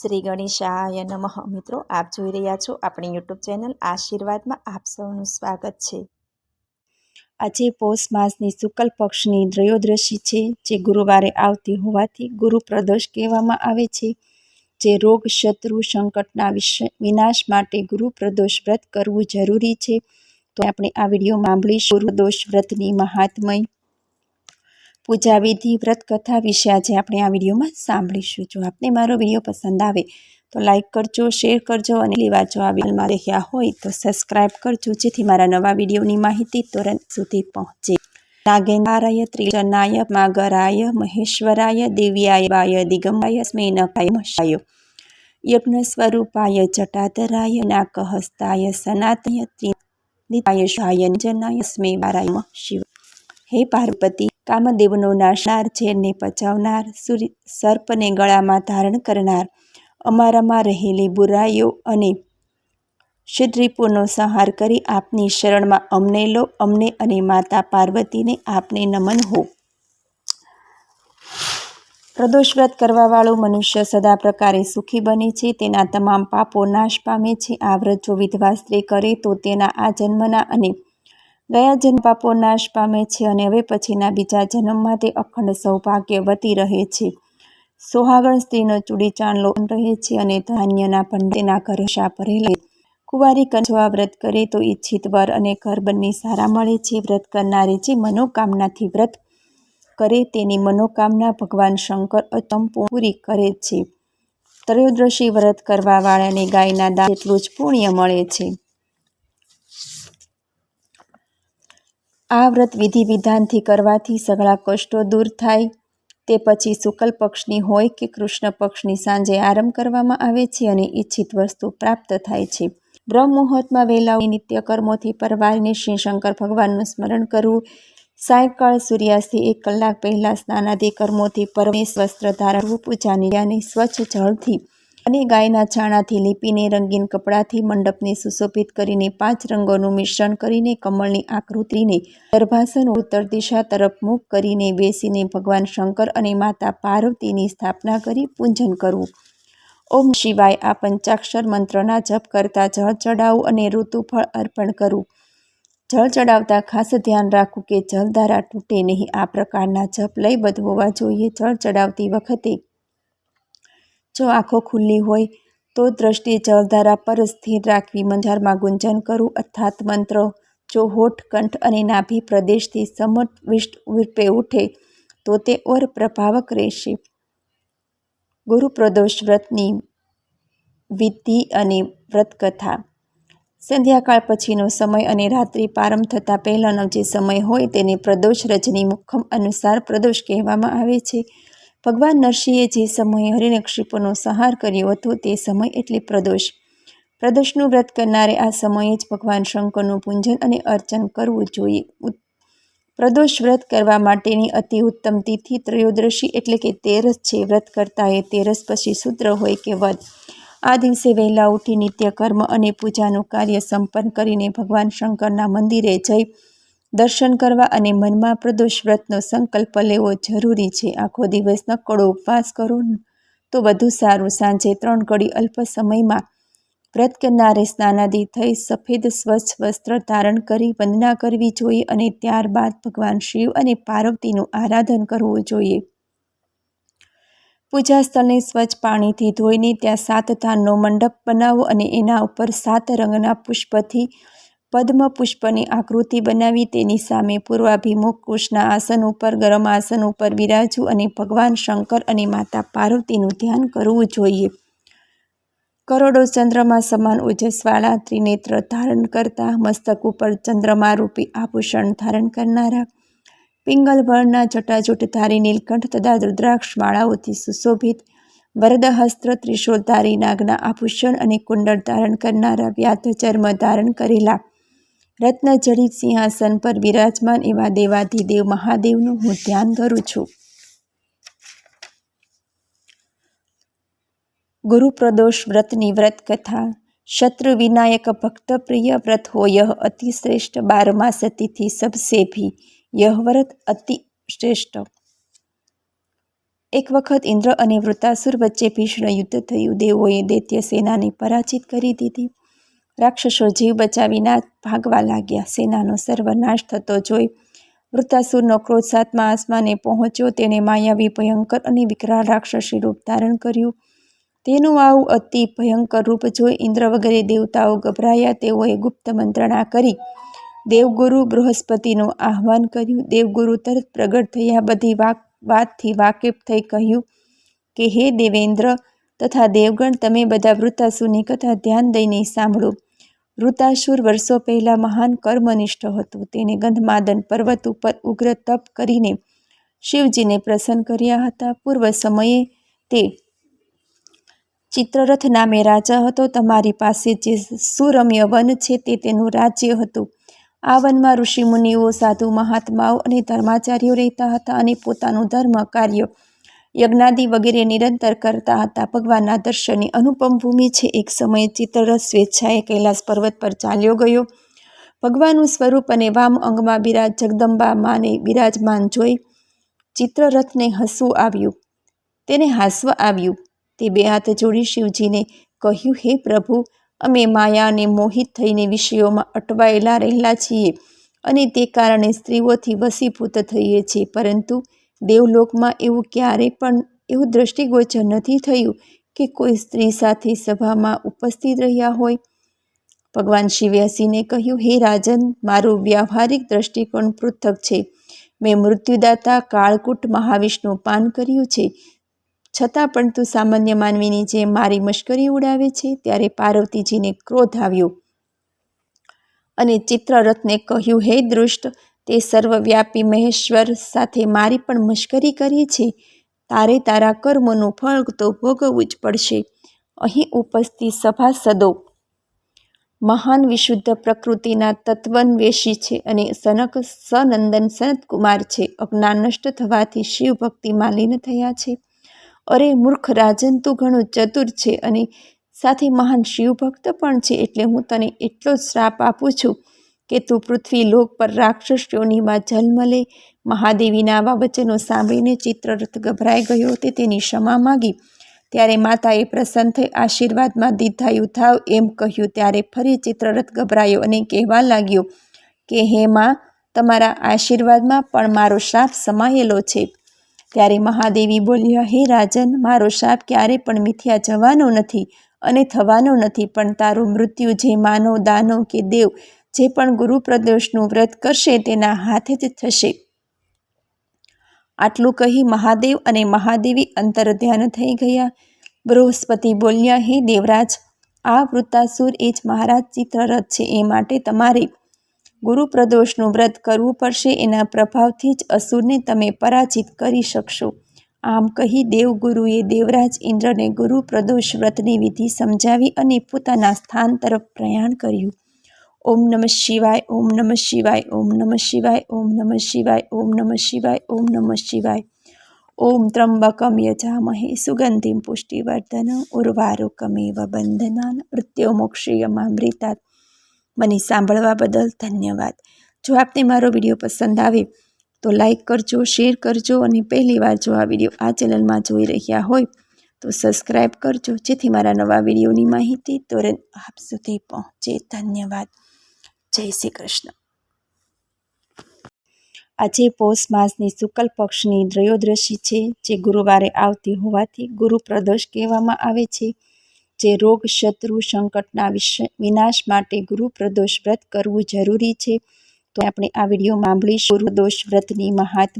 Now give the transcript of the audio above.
શ્રી ગણેશાય નમઃ. મિત્રો, આપ જોઈ રહ્યા છો આપણી યુટ્યુબ ચેનલ આશીર્વાદમાં આપ સૌનું સ્વાગત છે. આજે પૌષ માસની શુક્લ પક્ષની દ્રયોદ્રશી છે, જે ગુરુવારે આવતી હોવાથી ગુરુ પ્રદોષ કહેવામાં આવે છે, જે રોગ, શત્રુ સંકટના વિનાશ માટે ગુરુ પ્રદોષ વ્રત કરવું જરૂરી છે. તો આપણે આ વીડિયો સાંભળીશું ગુરુ દોષ વ્રતની મહાત્મય પૂજા વિધિ, વ્રત, કથા વિશે આજે આપણે આ વિડીયોમાં સાંભળીશું. જો આપને મારો વીડિયો પસંદ આવે તો લાઈક કરજો, શેર કરજો અને વાર જો આ વિડીયોમાં રહ્યા હોય તો સબસ્ક્રાઇબ કરજો, જેથી મારા નવા વિડીયોની માહિતી તુરંત સુધી પહોંચે. નાગેન્દ્રાય, ત્રિજનાય, માગરાય, મહેશ્વરાય, દિવ્યાય વાય દિગમાય સ્મેનકાય મશાય યજ્ઞ સ્વરૂપાય જટાધરાય નાકહસ્તાય સનાતય ત્રિનિતાય શાયન જનાય સ્મે વારાય શિવ હે પાર્વતી કામદેવનો નાશનાર ઝેરને પચાવનાર સર્પને ગળામાં ધારણ કરનાર. અમારામાં રહેલી બુરાઈઓ અને ષડરીપુનો સંહાર કરી આપની શરણમાં અમને લો, અમને અને માતા પાર્વતીને આપને નમન હો. પ્રદોષ વ્રત કરવાવાળો મનુષ્ય સદા પ્રકારે સુખી બને છે, તેના તમામ પાપો નાશ પામે છે. આ વ્રત જો વિધવા સ્ત્રી કરે તો તેના આ જન્મના અને ગયા જન્મ પાપો નાશ પામે છે અને હવે પછીના બીજા જન્મમાં તે અખંડ સૌભાગ્યવતી રહે છે. સોહાગણ સ્ત્રીનો ચૂડી ચાંદલો રહે છે અને ધાન્યના ભંડ તેના ઘરે શા ભરેલા કુંવારી કંજવા વ્રત કરે તો ઈચ્છિત વર અને ઘર બંને સારા મળે છે. વ્રત કરનારી જે મનોકામનાથી વ્રત કરે તેની મનોકામના ભગવાન શંકર અચમ પૂરી કરે છે. ત્રયોદશી વ્રત કરવાવાળાને ગાયના દાન એટલું જ પુણ્ય મળે છે. આ વ્રત વિધિ વિધાનથી કરવાથી સઘળા કષ્ટો દૂર થાય. તે પછી શુક્લ પક્ષની હોય કે કૃષ્ણ પક્ષની સાંજે આરંભ કરવામાં આવે છે અને ઈચ્છિત વસ્તુ પ્રાપ્ત થાય છે. બ્રહ્મ મુહૂર્તમાં વહેલા નિત્ય કર્મોથી પરવારને શ્રી શંકર ભગવાનનું સ્મરણ કરવું. સાયકાળ સૂર્યાસ્તથી એક કલાક પહેલાં સ્નાનાદિ કર્મોથી પરમેશ વસ્ત્ર ધારવું પૂજાની અને સ્વચ્છ જળથી અને ગાયના છાણાથી લીપીને રંગીન કપડાથી મંડપને સુશોભિત કરીને પાંચ રંગોનું મિશ્રણ કરીને કમળની આકૃતિને ગર્ભાસન ઉત્તર દિશા તરફ મુખ કરીને બેસીને ભગવાન શંકર અને માતા પાર્વતીની સ્થાપના કરી પૂજન કરવું. ઓમ શિવાય આ પંચાક્ષર મંત્રના જપ કરતા જળ ચડાવવું અને ઋતુફળ અર્પણ કરવું. જળ ચડાવતા ખાસ ધ્યાન રાખવું કે જલધારા તૂટે નહીં. આ પ્રકારના જપ લયબદ્ધ હોવા જોઈએ. જળ ચડાવતી વખતે જો આંખો ખુલ્લી હોય, તો દ્રષ્ટિ જળધારા પર સ્થિર રાખવી મંજારમાં ગુંજન કરવું અર્થાત મંત્ર. જો હોઠ, કંઠ અને નાભી પ્રદેશથી સમવિષ્ટ રૂપે ઉઠે, તો તે ઓર પ્રભાવક રહેશે. ગુરુ પ્રદોષ વ્રતની વિધિ અને વ્રતકથા. સંધ્યાકાળ પછીનો સમય અને રાત્રિ પારંભ થતાં પહેલાંનો જે સમય હોય, તેને પ્રદોષ રજની મુખમ અનુસાર પ્રદોષ કહેવામાં આવે છે. ભગવાન નરસિંહે જે સમયે હરિનક્ષિપોનો સંહાર કર્યો હતો તે સમય એટલે પ્રદોષ. પ્રદોષનું વ્રત કરનારે આ સમયે જ ભગવાન શંકરનું પૂજન અને અર્ચન કરવું જોઈએ. પ્રદોષ વ્રત કરવા માટેની અતિ ઉત્તમ તિથિ ત્રયોદશી એટલે કે તેરસ છે. વ્રત કરતા એ તેરસ પછી સૂત્ર હોય કે વધ આ દિવસે વહેલા ઉઠી નિત્ય કર્મ અને પૂજાનું કાર્ય સંપન્ન કરીને ભગવાન શંકરના મંદિરે જઈ દર્શન કરવા અને મનમાં પ્રદોષ વ્રતનો સંકલ્પ લેવો જરૂરી છે. આખો દિવસ નકડો ઉપવાસ કરો તો વધુ સારું. સાંજે ત્રણ કડી અલ્પ સમયમાં વ્રત કરનારે સ્નાનાદિ થઈ સફેદ સ્વચ્છ વસ્ત્ર ધારણ કરી વંદના કરવી જોઈએ અને ત્યારબાદ ભગવાન શિવ અને પાર્વતીનું આરાધન કરવું જોઈએ. પૂજા સ્થળને સ્વચ્છ પાણીથી ધોઈને ત્યાં સાત ધાનનો મંડપ બનાવો અને એના ઉપર સાત રંગના પુષ્પથી પદ્મ પુષ્પની આકૃતિ બનાવી, તેની સામે પૂર્વાભિમુખ કૃષ્ણ આસન ઉપર, ગરમ આસન ઉપર બિરાજવું અને ભગવાન શંકર અને માતા પાર્વતીનું ધ્યાન કરવું જોઈએ. કરોડો ચંદ્રમા સમાન ઓજસવાળા ત્રિનેત્ર ધારણ કરતા, મસ્તક ઉપર ચંદ્રમા રૂપી આભૂષણ ધારણ કરનારા પિંગલ વર્ણના જટાજૂટધારી નીલકંઠ તથા રુદ્રાક્ષ માળાઓથી સુશોભિત, વરદહસ્ત્ર ત્રિશૂલધારી નાગના આભૂષણ અને કુંડળ ધારણ કરનારા વ્યાધ ચર્મ ધારણ કરેલા. રત્નજડિત સિંહાસન પર વિરાજમાન એવા દેવાધિદેવ મહાદેવનું હું ધ્યાન કરું છું. ગુરુપ્રદોષ વ્રતની વ્રત કથા, શત્રુ વિનાયક ભક્ત પ્રિય વ્રત હોય, અતિ શ્રેષ્ઠ બારમાસ તિથિ સબસે ભી, યહ વ્રત અતિ શ્રેષ્ઠ. એક વખત ઇન્દ્ર અને વૃતાસુર વચ્ચે ભીષણ યુદ્ધ થયું, દેવોએ દૈત્ય સેનાને પરાજિત કરી દીધી. રાક્ષસો જીવ બચાવી ના ભાગવા લાગ્યા. સેનાનો સર્વનાશ થતો જોઈ વૃતાસુરનો ક્રોધ સાતમા આસમાને પહોંચ્યો. તેણે માયાવી ભયંકર અને વિકરાળ રાક્ષસી રૂપ ધારણ કર્યું. તેનું આવું અતિ ભયંકર રૂપ જોઈ ઇન્દ્ર વગેરે દેવતાઓ ગભરાયા. તેઓએ ગુપ્ત મંત્રણા કરી. દેવગુરુ બૃહસ્પતિનું આહવાન કર્યું. દેવગુરુ તરત પ્રગટ થયા. બધી વાક, વાતથી વાકેફ થઈ કહ્યું કે, હે દેવેન્દ્ર, તથા દેવગણ, તમે બધા વૃતાસુની કથા ધ્યાન દઈને સાંભળો. વૃત્તાસુર વર્ષો પહેલાં મહાન કર્મનિષ્ઠ હતું. તેને ગંધમાદન પર્વત ઉપર ઉગ્ર તપ કરીને શિવજીને પ્રસન્ન કર્યા હતા. પૂર્વ સમયે તે ચિત્રરથ નામે રાજા હતો. તમારી પાસે જે સુરમ્ય વન છે તે તેનું રાજ્ય હતું. આ વનમાં ઋષિમુનિઓ, સાધુ, મહાત્માઓ અને ધર્માચાર્યો રહેતા હતા અને પોતાનું ધર્મ કાર્ય યજ્ઞાદિ વગેરે નિરંતર કરતા હતા. ભગવાનના દર્શનની અનુપમ ભૂમિ છે. એક સમયે ચિત્રરથ સ્વેચ્છાએ કૈલાસ પર્વત પર ચાલ્યો ગયો. ભગવાનનું સ્વરૂપ અને વામ અંગમાં બિરાજ જગદંબા માને બિરાજમાન જોઈ ચિત્રરથને હસવું આવ્યું. તેને હાસવા આવ્યું. તે બે હાથ જોડી શિવજીને કહ્યું, હે પ્રભુ, અમે માયાને મોહિત થઈને વિષયોમાં અટવાયેલા રહેલા છીએ અને તે કારણે સ્ત્રીઓથી વસીભૂત થઈએ છીએ. પરંતુ દેવલોકમાં એવું ક્યારેય પણ, એવું દ્રષ્ટિગોચર નથી થયું કે કોઈ સ્ત્રી સાથે સભામાં ઉપસ્થિત રહ્યા હોય. ભગવાન શિવે હસીને કહ્યું, હે રાજન, મારું વ્યવહારિક દ્રષ્ટિકોણ પૃથક છે. મેં મૃત્યુદાતા કાળકૂટ મહાવિષ્ણુ પાન કર્યું છે. છતાં પણ તું સામાન્ય માનવીની જેમ મારી મશ્કરી ઉડાવે છે. ત્યારે પાર્વતીજીને ક્રોધ આવ્યો અને ચિત્રરથને કહ્યું, હે દૃષ્ટ તે સર્વવ્યાપી મહેશ્વર સાથે મારી પણ મશ્કરી કરી છે. તારે તારા કર્મનું ફળ તો ભોગવવું જ પડશે. અહીં ઉપસ્થિત સભાસદો. મહાન વિશુદ્ધ પ્રકૃતિના તત્વન્વેષી છે અને સનક સનંદન સનતકુમાર છે. અજ્ઞાન નષ્ટ થવાથી શિવ માલિન લીન થયા છે. અરે મૂર્ખ રાજન તું ઘણું ચતુર છે અને સાથે મહાન શિવભક્ત પણ છે એટલે હું તને એટલો જ શ્રાપ આપું છું. કે તું પૃથ્વી લોક પર રાક્ષસીઓનીમાં જન્મ લે. મહાદેવીના આવા વચનો સાંભળીને ચિત્રરથ ગભરાઈ ગયો તે તેની ક્ષમા માગી. ત્યારે માતાએ પ્રસન્ન થઈ આશીર્વાદમાં દીધાયું થાવ એમ કહ્યું. ત્યારે ફરી ચિત્રરથ ગભરાયો અને કહેવા લાગ્યો કે, હે માં, તમારા આશીર્વાદમાં પણ મારો શાપ સમાયેલો છે. ત્યારે મહાદેવી બોલ્યા, હે રાજન, મારો શાપ ક્યારે પણ મિથ્યા જવાનો નથી અને થવાનો નથી, પણ તારું મૃત્યુ જે માનવ દાનવ કે દેવ જે પણ ગુરુ પ્રદોષનું વ્રત કરશે તેના હાથે જ થશે. આટલું કહી મહાદેવ અને મહાદેવી અંતર ધ્યાન થઈ ગયા. બૃહસ્પતિ બોલ્યા, હે દેવરાજ, આ વૃત્તાસુર એ જ મહારાજ ચિત્રરથ છે. એ માટે તમારે ગુરુ પ્રદોષનું વ્રત કરવું પડશે. એના પ્રભાવથી જ અસુરને તમે પરાજિત કરી શકશો. આમ કહી દેવગુરુએ દેવરાજ ઇન્દ્રને ગુરુ પ્રદોષ વ્રતની વિધિ સમજાવી અને પોતાના સ્થાન તરફ પ્રયાણ કર્યું. ઓમ નમઃ શિવાય, ઓમ નમઃ શિવાય, ઓમ નમઃ શિવાય, ઓમ નમઃ શિવાય, ઓમ નમઃ શિવાય, ઓમ નમઃ શિવાય. ઓમ ત્રંબકમ યજામહે સુગંધિમ પુષ્ટિવર્ધન ઉર્વારુકમેવ બંધનાન મૃત્યુમોક્ષીયમામૃતાત મને સાંભળવા બદલ ધન્યવાદ. જો આપને મારો વીડિયો પસંદ આવે, તો લાઈક કરજો, શેર કરજો અને પહેલી વાર જો આ વીડિયો આ ચેનલમાં જોઈ રહ્યા હોય, તો સબસ્ક્રાઈબ કરજો. જેથી મારા નવા વિડીયોની માહિતી તુરંત આપ સુધી પહોંચે. ધન્યવાદ. જય શ્રી કૃષ્ણ. આજે પોષ માસની શુક્લ પક્ષની ત્રયોદશી છે, જે ગુરુવારે આવતી હોવાથી ગુરુ પ્રદોષ કહેવામાં આવે છે, જે રોગ, શત્રુ સંકટના વિનાશ માટે ગુરુ પ્રદોષ વ્રત કરવું જરૂરી છે. તો આપણે આ વિડીયોમાં ગુરુ દોષ વ્રતની મહાત્મા